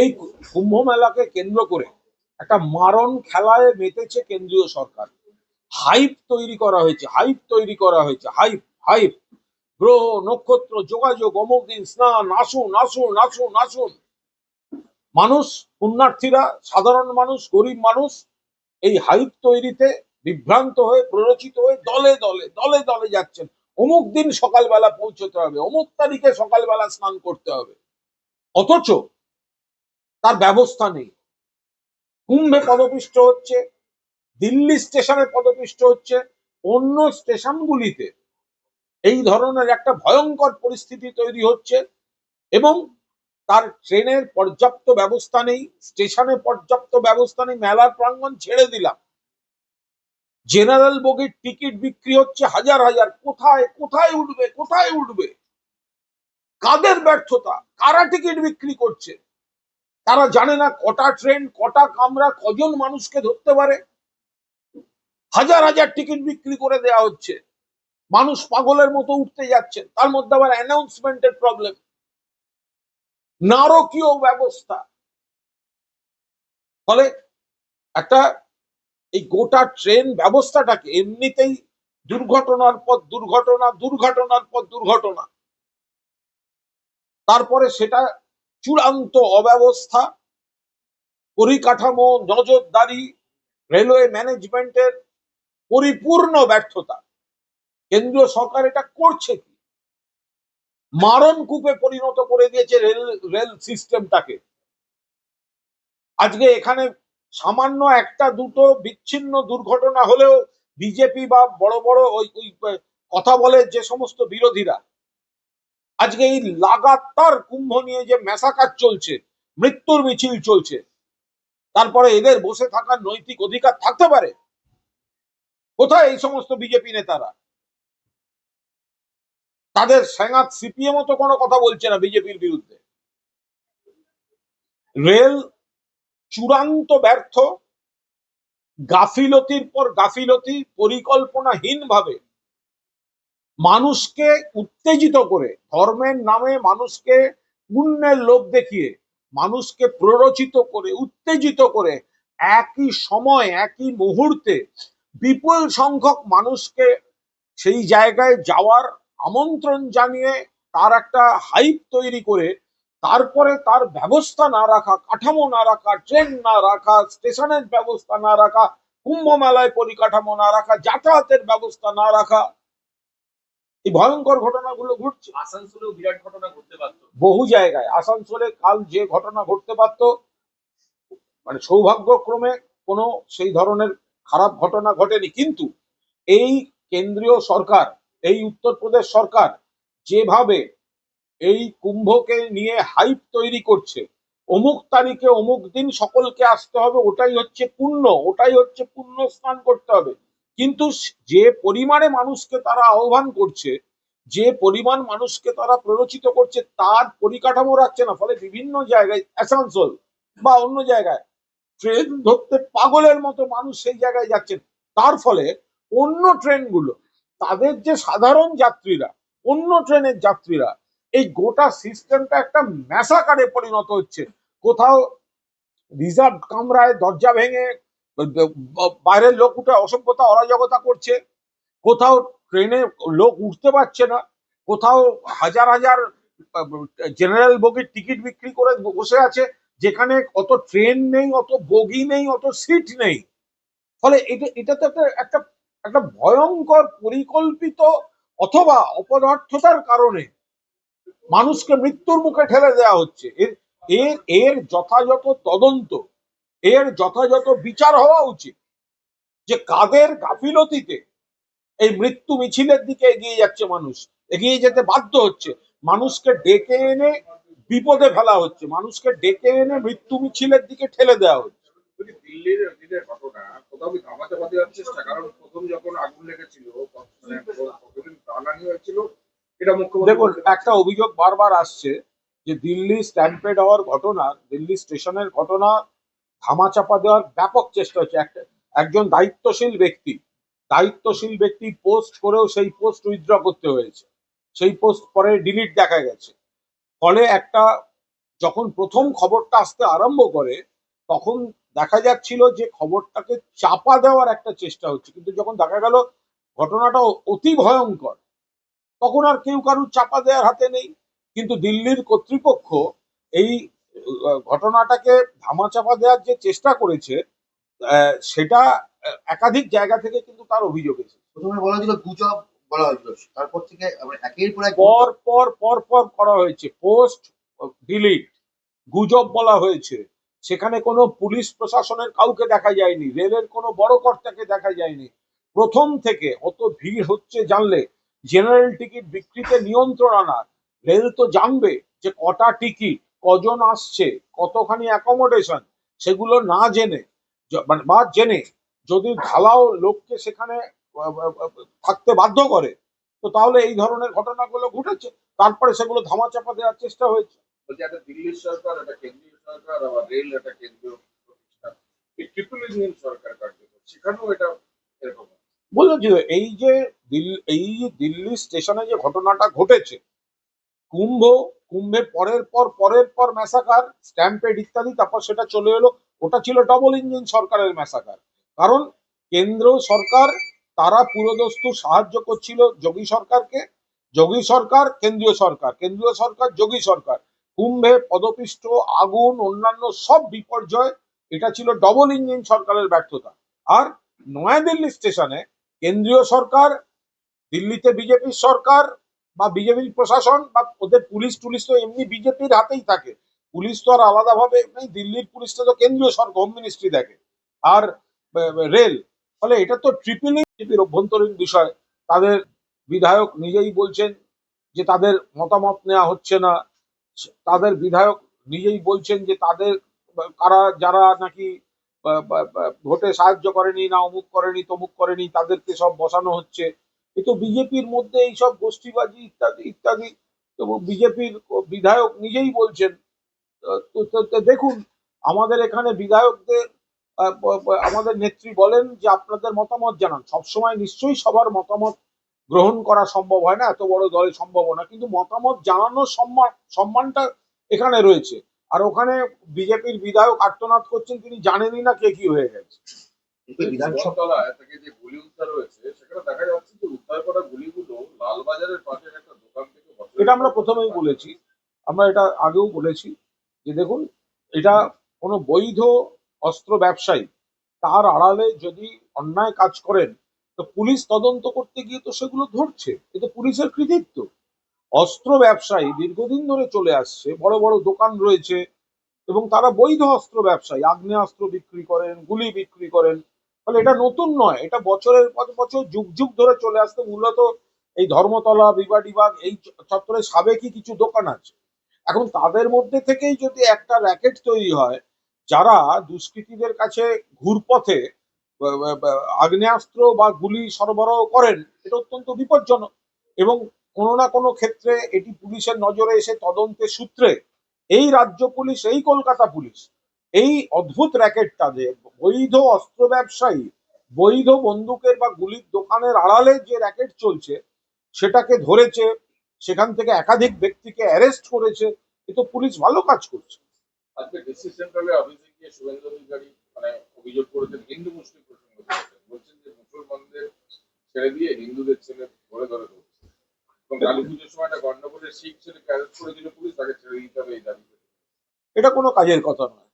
এই কুম্ভ মেলাকে কেন্দ্র করে একটা মারণ খেলায় মেতেছে কেন্দ্রীয় সরকার। হাইপ তৈরি করা হয়েছে, হাইপ তৈরি করা হয়েছে, হাইপ হাইপ। গ্রহ, নক্ষত্র, যোগাযোগ, অমুক দিন স্নান, আসুন আসুন আসুন আসুন। মানুষ, পুণ্যার্থীরা, সাধারণ মানুষ, গরিব মানুষ এই হাইপ তৈরিতে বিভ্রান্ত হয়ে, প্ররোচিত হয়ে দলে দলে দলে দলে যাচ্ছেন। অমুক দিন সকালবেলা পৌঁছতে হবে, অমুক তারিখে সকালবেলা স্নান করতে হবে। অথচ তার ব্যবস্থা নেই। কুম্ভে পদপিষ্ট হচ্ছে, দিল্লি স্টেশনে পদপিষ্ট হচ্ছে, অন্য স্টেশনগুলিতে। এই ধরনের একটা ভয়ঙ্কর পরিস্থিতি তৈরি হচ্ছে এবং তার ট্রেনের পর্যাপ্ত ব্যবস্থা নেই, স্টেশনে পর্যাপ্ত ব্যবস্থা নেই, মেলার প্রাঙ্গণ ছেড়ে দিলাম। জেনারেল বগির টিকিট বিক্রি হচ্ছে হাজার হাজার। কোথায় কোথায় উঠবে কোথায় উঠবে? কাদের ব্যর্থতা? কারা টিকিট বিক্রি করছে? তারা জানে না কটা ট্রেন, কটা কামরা, কজন মানুষকে ধরতে পারে। হাজার হাজার টিকিট বিক্রি করে দেওয়া হচ্ছে। মানুষ পাগলের মতো উঠতে যাচ্ছে। তার মধ্যে আবার অ্যানাউন্সমেন্টের প্রবলেম নারকীয় ব্যবস্থা। ফলে একটা এই গোটা ট্রেন ব্যবস্থাটাকে এমনিতেই দুর্ঘটনার পর দুর্ঘটনা, দুর্ঘটনার পর দুর্ঘটনা। তারপরে সেটা চূড়ান্ত অব্যবস্থা পরিকাঠামো, নজরদারি রেলওয়ে ম্যানেজমেন্টের পরিপূর্ণ ব্যর্থতা। কেন্দ্রীয় সরকার এটা করছে কি? মারণ কূপে পরিণত করে দিয়েছে রেল রেল সিস্টেমটাকে আজকে এখানে সামান্য একটা দুটো বিচ্ছিন্ন দুর্ঘটনা হলেও বিজেপি বা বড় বড় ওই ওই কথা বলে যে সমস্ত বিরোধীরা আজকে এই লাগাতার কুম্ভ নিয়ে যে মেসাকার চলছে, মৃত্যুর মিছিল চলছে, তারপরে এদের বসে থাকার নৈতিক অধিকার থাকতে পারে? কোথায় এই সমস্ত বিজেপি নেতারা? তাদের সেনাত সিপিএম তো কোনো কথা বলছে না বিজেপির বিরুদ্ধে। রেল চূড়ান্ত ব্যর্থ, গাফিলতির পর গাফিলতি পরিকল্পনাহীন ভাবে মানুষকে উত্তেজিত করে, ধর্মের নামে মানুষকে পুণ্যের লোভ দেখিয়ে, মানুষকে প্ররোচিত করে, উত্তেজিত করে, একই সময়, একই মুহূর্তে বিপুল সংখ্যক মানুষকে সেই জায়গায় যাওয়ার আমন্ত্রণ জানিয়ে তার একটা হাইপ তৈরি করে, তারপরে তার ব্যবস্থা না রাখা, কাঠামো না রাখা, ট্রেন না রাখা, স্টেশনের ব্যবস্থা না রাখা, কুম্ভ মেলায় পরিকাঠামো না রাখা, যাতায়াতের ব্যবস্থা না রাখা এই ভয়ঙ্কর ঘটনাগুলো ঘটছে। আসানসোলেও বিরাট ঘটনা ঘটতে পারতো। বহু জায়গায়। আসানসোলে কাল যে ঘটনা ঘটতে পারত মানে সৌভাগ্যক্রমে কোনো সেই ধরনের খারাপ ঘটনা ঘটেনি। কিন্তু এই কেন্দ্রীয় সরকার এই উত্তরপ্রদেশ সরকার যেভাবে এই কুম্ভকে নিয়ে হাইপ তৈরি করছে অমুক তারিখে অমুক দিন সকলকে আসতে হবে ওটাই হচ্ছে পুণ্য ওটাই হচ্ছে পুণ্য স্নান করতে হবে। কিন্তু যে পরিমাণে মানুষকে তারা আহ্বান করছে, যে পরিমাণ মানুষকে তারা প্ররোচিত করছে, তার পরিকাঠামো রাখছে না, ফলে বিভিন্ন জায়গায়, আসানসোল বা অন্য জায়গায় ট্রেন ধরতে পাগলের মতো মানুষ সেই জায়গায় যাচ্ছেন। তার ফলে অন্য ট্রেনগুলো, তাদের যে সাধারণ যাত্রীরা, অন্য ট্রেনের যাত্রীরা, এই গোটা সিস্টেমটা একটা ম্যাসাকারে পরিণত হচ্ছে। কোথাও রিজার্ভ কামরায় দরজা ভেঙে বাইরের লোক উঠে অসভ্যতা অরাজকতা করছে। কোথাও ট্রেনে লোক উঠতে পারছে না। কোথাও হাজার হাজার জেনারেল বগির টিকিট বিক্রি করে বসে আছে, যেখানে অত ট্রেন নেই, অত বগি নেই, অত সিট নেই। ফলে এটা এটা তো একটা একটা একটা ভয়ঙ্কর পরিকল্পিত অথবা অপদার্থতার কারণে মানুষকে মৃত্যুর মুখে ঠেলে দেওয়া হচ্ছে। এর এর এর যথাযথ তদন্ত এর যথাযথ বিচার হওয়া উচিত যে কাদের গাফিলতিতে এই মৃত্যু মিছিলের দিকে এগিয়ে যাচ্ছে মানুষ এগিয়ে যেতে বাধ্য হচ্ছে। মানুষকে ডেকে এনে বিপদে ফেলা হচ্ছে মানুষকে ডেকে এনে মৃত্যু মিছিলের দিকে ঠেলে দেওয়া হচ্ছে। দিল্লির দিনের ঘটনা কোথাও ধামাতে বাঁধে দেওয়ার চেষ্টা? কারণ প্রথম যখন আগুন লেগেছিল মানে হয়েছিল এটা মুখ্যমন্ত্রী দেখুন একটা অভিযোগ বারবার আসছে যে দিল্লি স্ট্যাম্পেড হওয়ার ঘটনা দিল্লি স্টেশনের ঘটনা ধামাচাপা দেওয়ার ব্যাপক চেষ্টা হচ্ছে। একটা একজন দায়িত্বশীল ব্যক্তি দায়িত্বশীল ব্যক্তি পোস্ট করেও সেই পোস্ট উইথড্র করতে হয়েছে। সেই পোস্ট পরে ডিলিট দেখা গেছে। ফলে একটা যখন প্রথম খবরটা আসতে আরম্ভ করে, তখন দেখা যাচ্ছিল যে খবরটাকে চাপা দেওয়ার একটা চেষ্টা হচ্ছে। কিন্তু যখন দেখা গেল ঘটনাটা অতি ভয়ঙ্কর, তখন আর কেউ কারুর চাপা দেওয়ার হাতে নেই। কিন্তু দিল্লির কর্তৃপক্ষ এই ঘটনাটাকে ধামাচাপা দেওয়ার যে চেষ্টা করেছে সেটা একাধিক জায়গা থেকে কিন্তু তার অভিযোগ এসেছে। প্রথমে বলা হয়েছিল গুজব বলা হয়েছিল তারপর থেকে একের পর পর পর পর পর করা হয়েছে পোস্ট ডিলিট গুজব বলা হয়েছে। সেখানে কোনো পুলিশ প্রশাসনের কাউকে দেখা যায়নি রেলের কোনো বড় কর্তাকে দেখা যায়নি। প্রথম থেকে অত ভিড় হচ্ছে জানলে জেনারেল টিকিট বিক্রিতে নিয়ন্ত্রণ আনা রেল তো জানবে যে কটা টিকিট কজন আসছে কতখানি অ্যাকোমোডেশন সেগুলো না জেনে মানে বা জেনে যদি ঢালাও লোককে সেখানে থাকতে বাধ্য করে তো তাহলে এই ধরনের ঘটনাগুলো ঘটেছে। তারপরে সেগুলো ধামাচাপা দেওয়ার চেষ্টা হয়েছে। দিল্লির সরকার কেন্দ্রীয় সরকার আবার রেল কেন্দ্রীয় প্রতিষ্ঠান। এই ট্রিপল ইঞ্জিন সরকার কার্যকর সেখানেও এটা এরকম তো, এই যে দিল্লি এই যে দিল্লি স্টেশনে যে ঘটনাটা ঘটেছে কুম্ভ কুম্ভের পরের পর পরের পর ম্যাসাকার, স্ট্যাম্পেড ইত্যাদি, তারপর সেটা চলে এলো। ওটা ছিল ডবল ইঞ্জিন সরকারের ম্যাসাকার। কারণ কেন্দ্র সরকার, তারা পুরোদস্তু সাহায্য করছিল যোগী সরকারকে। যোগী সরকার, কেন্দ্রীয় সরকার। কেন্দ্রীয় সরকার, যোগী সরকার। কুম্ভে পদপিষ্ট, আগুন, অন্যান্য সব বিপর্যয়, এটা ছিল ডবল ইঞ্জিন সরকারের ব্যর্থতা। আর নয়াদিল্লি স্টেশনে কেন্দ্রীয় সরকার, দিল্লিতে বিজেপির সরকার বা বিজেপির প্রশাসন বা ওদের পুলিশ টুলিশ তো এমনি বিজেপির হাতেই থাকে। পুলিশ তো আর আলাদাভাবে দিল্লির পুলিশটা তো কেন্দ্রীয় সরকার হোম মিনিস্ট্রি দেখে। আর রেল, ফলে এটা তো ট্রিপল বিজেপির অভ্যন্তরীণ বিষয়। তাদের বিধায়ক নিজেই বলছেন যে তাদের মতামত নেওয়া হচ্ছে না। তাদের বিধায়ক নিজেই বলছেন যে তাদের, কারা, যারা নাকি ভোটে সাহায্য করেনি না অমুক করেনি, তমুক করেনি, তাদেরকে সব বসানো হচ্ছে। এ তো বিজেপির মধ্যে এইসব গোষ্ঠীবাজি ইত্যাদি ইত্যাদি। বিজেপির বিধায়ক নিজেই বলছেন দেখুন, আমাদের এখানে বিধায়কদের আমাদের নেত্রী বলেন যে আপনাদের মতামত জানান। সবসময় নিশ্চয়ই সবার মতামত গ্রহণ করা সম্ভব হয় না, এত বড় দলে সম্ভব না কিন্তু মতামত জানানোর সম্মান সম্মানটা এখানে রয়েছে। আর ওখানে বিজেপির বিধায়ক আর্তনাদ করছেন, তিনি জানেনই না কে কি হয়ে গেছে। কিন্তু বিধানসভা বিধানসভা থেকে যে গুলি উদ্ধার হয়েছে সেখানে দেখা যাচ্ছে যে উদ্ধার করা গুলিগুলো লালবাজারের পাশের একটা দোকান থেকে এটা আমরা প্রথমেই বলেছি। আমরা এটা আগেও বলেছি যে দেখুন এটা কোনো বৈধ অস্ত্র ব্যবসায়ী তার আড়ালে যদি অন্যায় কাজ করেন তো পুলিশ তদন্ত করতে গিয়ে তো সেগুলো ধরছে। এ তো পুলিশের কৃতিত্ব। অস্ত্র ব্যবসায়ী দীর্ঘদিন ধরে চলে আসছে বড় বড় দোকান রয়েছে এবং তারা বৈধ অস্ত্র ব্যবসায়ী আগ্নেয়াস্ত্র বিক্রি করেন গুলি বিক্রি করেন। ফলে এটা নতুন নয়, এটা বছরের পর বছর যুগ যুগ ধরে চলে আসতে মূলত এই ধর্মতলা বিবাডিবাগ এই চ- চত্বরে সাবেকি কিছু দোকান আছে। এখন তাদের মধ্যে থেকেই যদি একটা র্যাকেট তৈরি হয়, যারা দুষ্কৃতীদের কাছে ঘুরপথে আগ্নেয়াস্ত্র বা গুলি সরবরাহ করেন, এটা অত্যন্ত বিপজ্জনক। এবং কোনো না কোনো ক্ষেত্রে এটি পুলিশের নজরে এসে তদন্তের সূত্রে এই রাজ্য পুলিশ, এই কলকাতা পুলিশ এই অদ্ভুত র্যাকেটটা যে বৈধ অস্ত্র ব্যবসায়ী বৈধ বন্দুকের বা গুলির দোকানের আড়ালে যে র্যাকেট চলছে সেটাকে ধরেছে সেখান থেকে একাধিক ব্যক্তিকে অ্যারেস্ট করেছে এ তো পুলিশ ভালো কাজ করছে। আজকে ডিসি অফিসে গিয়ে শুভেন্দু অধিকারী মানে অভিযোগ করেছেন হিন্দু মুসলিম প্রসঙ্গ বলছেন যে মুসলমানদের ছেড়ে দিয়ে হিন্দুদের ছেলে ধরে ধরে ধরছে এবং কালী পুজোর সময় একটা শিখ ছেলেকে অ্যারেস্ট করে দিল পুলিশ তাকে ছেড়ে দিতে হবে এই দাবি এটা কোনো কাজের কথা নয়।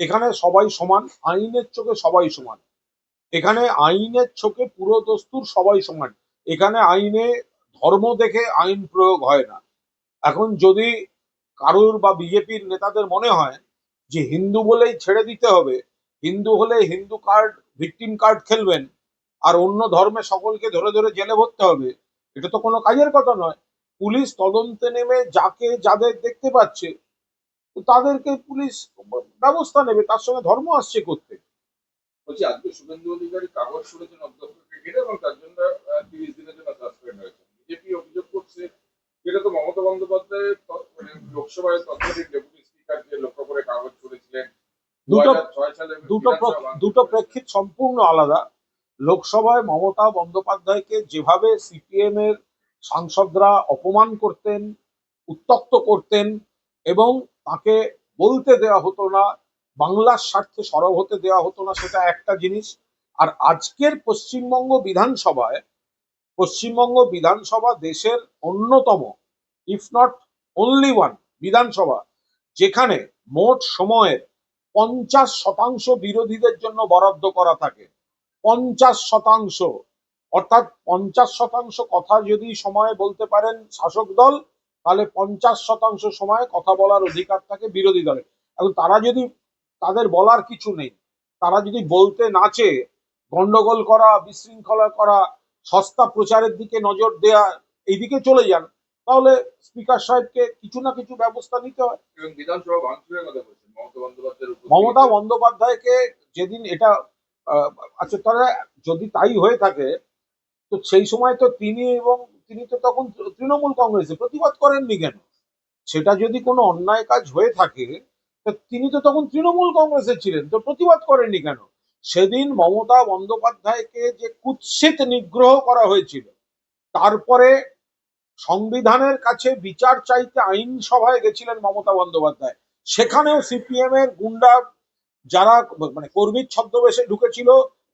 এখানে সবাই সমান, আইনের চোখে সবাই সমান। এখানে আইনের চোখে পুরো দস্তুর সবাই সমান। এখানে আইনে ধর্ম দেখে আইন প্রয়োগ হয় না। এখন যদি কারুর বা বিজেপির নেতাদের মনে হয় যে হিন্দু বলেই ছেড়ে দিতে হবে, হিন্দু হলে হিন্দু কার্ড, ভিকটিম কার্ড খেলবেন, আর অন্য ধর্মে সকলকে ধরে ধরে জেলে ভরতে হবে, এটা তো কোনো কাজের কথা নয়। পুলিশ তদন্তে নেমে যাকে যাদের দেখতে পাচ্ছে তো তাদেরকে পুলিশ ব্যবস্থা নেবে তার সঙ্গে ধর্ম আসছে করতে। বলছি আজকে শুভেন্দু অধিকারী কাগজ ছুড়েছেন অধ্যক্ষকে ঘিরে এবং তার জন্য তিরিশ দিনের জন্য সাসপেন্ড হয়েছে বিজেপি অভিযোগ করছে যেটা তো মমতা বন্দ্যোপাধ্যায় মানে লোকসভায় তৎকালীন ডেপুটি স্পিকারকে লক্ষ্য করে কাগজ ছুড়েছিলেন দুটো দুটো দুটো প্রেক্ষিত সম্পূর্ণ আলাদা। লোকসভায় মমতা বন্দ্যোপাধ্যায়কে যেভাবে সিপিএম এর সাংসদরা অপমান করতেন উত্তক্ত করতেন এবং তাকে বলতে দেওয়া হতো না, বাংলার স্বার্থে সরব হতে দেওয়া হতো না সেটা একটা জিনিস। আর আজকের পশ্চিমবঙ্গ বিধানসভায়, পশ্চিমবঙ্গ বিধানসভা দেশের অন্যতম ইফ নট অনলি ওয়ান বিধানসভা, যেখানে মোট সময়ের পঞ্চাশ শতাংশ বিরোধীদের জন্য বরাদ্দ করা থাকে। পঞ্চাশ শতাংশ, অর্থাৎ পঞ্চাশ শতাংশ কথা যদি সময় বলতে পারেন শাসক দল তাহলে পঞ্চাশ শতাংশ সময় কথা বলার অধিকার থাকে বিরোধী দলের। এখন তারা যদি তাদের বলার কিছু নেই তারা যদি বলতে নাচে গন্ডগোল করা বিশৃঙ্খলা করা সস্তা প্রচারের দিকে নজর দেয়া এইদিকে চলে যান তাহলে স্পিকার সাহেবকে কিছু না কিছু ব্যবস্থা নিতে হয়। এবং বিধানসভা ভাঙচুরের কথা বলছেন মমতা বন্দ্যোপাধ্যায়কে যেদিন এটা আচ্ছা তাহলে যদি তাই হয়ে থাকে তো সেই সময় তো তিনি এবং তিনি তো তখন তৃণমূল কংগ্রেসে প্রতিবাদ করেননি কেন? সেটা যদি কোনো অন্যায় কাজ হয়ে থাকে তিনি তো তখন তৃণমূল কংগ্রেসে ছিলেন, তো প্রতিবাদ করেননি কেন? সেদিন মমতা বন্দ্যোপাধ্যায়কে যে কুৎসিত নিগ্রহ করা হয়েছিল, তারপরে সংবিধানের কাছে বিচার চাইতে আইনসভায় গেছিলেন মমতা বন্দ্যোপাধ্যায়। সেখানেও সিপিএম এর গুন্ডা যারা মানে কর্মীর ছদ্মবেশে ঢুকেছিল,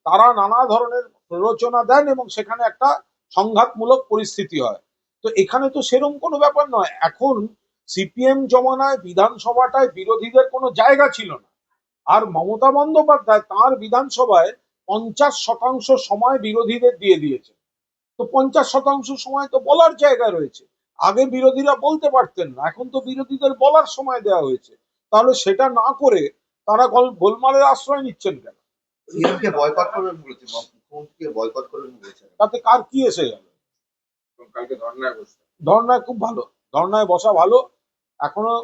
তারা নানা ধরনের প্ররোচনা দেন এবং সেখানে একটা সংঘাতমূলক পরিস্থিতি হয়। তো এখানে তো সেরকম কোনো ব্যাপার নয়। এখন সিপিএম জমানায়, বিধানসভাটায় বিরোধীদের কোনো জায়গা ছিল না। আর মমতা বন্দ্যোপাধ্যায় তার বিধানসভায় পঞ্চাশ শতাংশ সময় বিরোধীদের দিয়ে দিয়েছে। তো পঞ্চাশ শতাংশ সময় তো বলার জায়গা রয়েছে। আগে বিরোধীরা বলতে পারতেন না, এখন তো বিরোধীদের বলার সময় দেওয়া হয়েছে। তাহলে সেটা না করে তারা গল- গোলমালের আশ্রয় নিচ্ছেন কেন? মুখ্যমন্ত্রীকে বয়কট করবেন বলেছেন? তাতে কার কি এসে গেল? কালকে ধর্নায় বসবে ধর্নায় খুব ভালো। ধর্নায় বসা ভালো। এখনও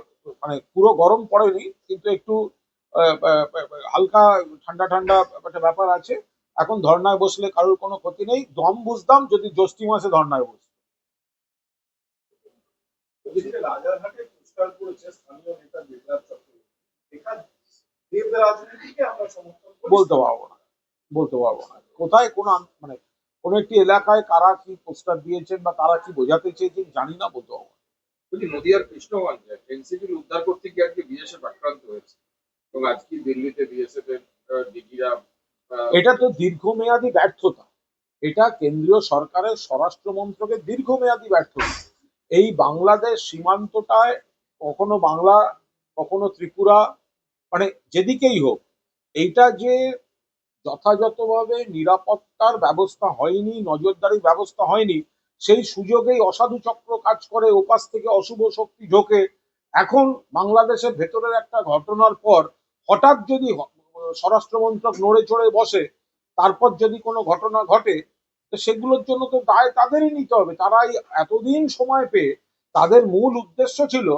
মানে পুরো গরম পড়েনি কিন্তু একটু হালকা ঠান্ডা ঠান্ডা একটা ব্যাপার আছে। এখন ধর্নায় বসলে কারোর কোনো ক্ষতি নেই। দম বুঝতাম যদি জ্যৈষ্ঠী মাসে ধর্নায় বস আমরা বলতে পারব না। বলতে পারব না। কোথায় কোন মানে কোন একটি এলাকায় কারা কি পোস্টার দিয়েছেন বা তারা কি বোঝাতে চেয়েছেন জানি না বলতে পারব। বলছি নদিয়ার কৃষ্ণগঞ্জে এনসিপির উদ্ধার করতে গিয়ে আজকে বিএসএফ আক্রান্ত হয়েছে। এবং আজকে দিল্লিতে বিএসএফ এর আহ, এটা তো দীর্ঘমেয়াদী ব্যর্থতা। এটা কেন্দ্রীয় সরকারের স্বরাষ্ট্র মন্ত্রকের দীর্ঘমেয়াদী ব্যর্থতা। এই বাংলাদেশ সীমান্তটায় কখনো বাংলা কখনো ত্রিপুরা মানে যেদিকেই হোক এইটা যে যথাযথভাবে নিরাপত্তার ব্যবস্থা হয়নি, নজরদারির ব্যবস্থা হয়নি, সেই সুযোগেই অসাধু চক্র কাজ করে, ওপাশ থেকে অশুভ শক্তি ঢোকে। এখন বাংলাদেশের ভেতরের একটা ঘটনার পর হঠাৎ যদি স্বরাষ্ট্রমন্ত্রক নড়ে চড়ে বসে, তারপর যদি কোনো ঘটনা ঘটে, তো সেগুলোর জন্য তো দায় তাদেরই নিতে হবে। তারাই এতদিন সময় পেয়ে তাদের মূল উদ্দেশ্য ছিল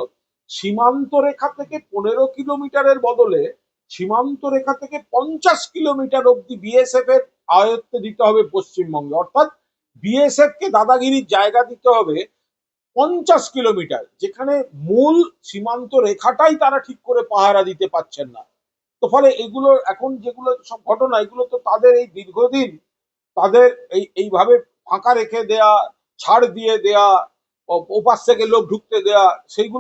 সীমান্ত রেখা থেকে পনেরো কিলোমিটারের বদলে সীমান্ত রেখা থেকে পঞ্চাশ কিলোমিটার অব্দি বিএসএফ এর আয়ত্তে দিতে হবে পশ্চিমবঙ্গে। অর্থাৎ বিএসএফ কে দাদাগিরির জায়গা দিতে হবে পঞ্চাশ কিলোমিটার, যেখানে মূল সীমান্ত রেখাটাই তারা ঠিক করে পাহারা দিতে পারছেন না। তো ফলে এগুলো এখন যেগুলো সব ঘটনা, এগুলো তো তাদের এই দীর্ঘদিন তাদের এই, এইভাবে ফাঁকা রেখে দেয়া, ছাড় দিয়ে দেয়া ওপাশ থেকে লোক ঢুকতে দেয়া, সেইগুলো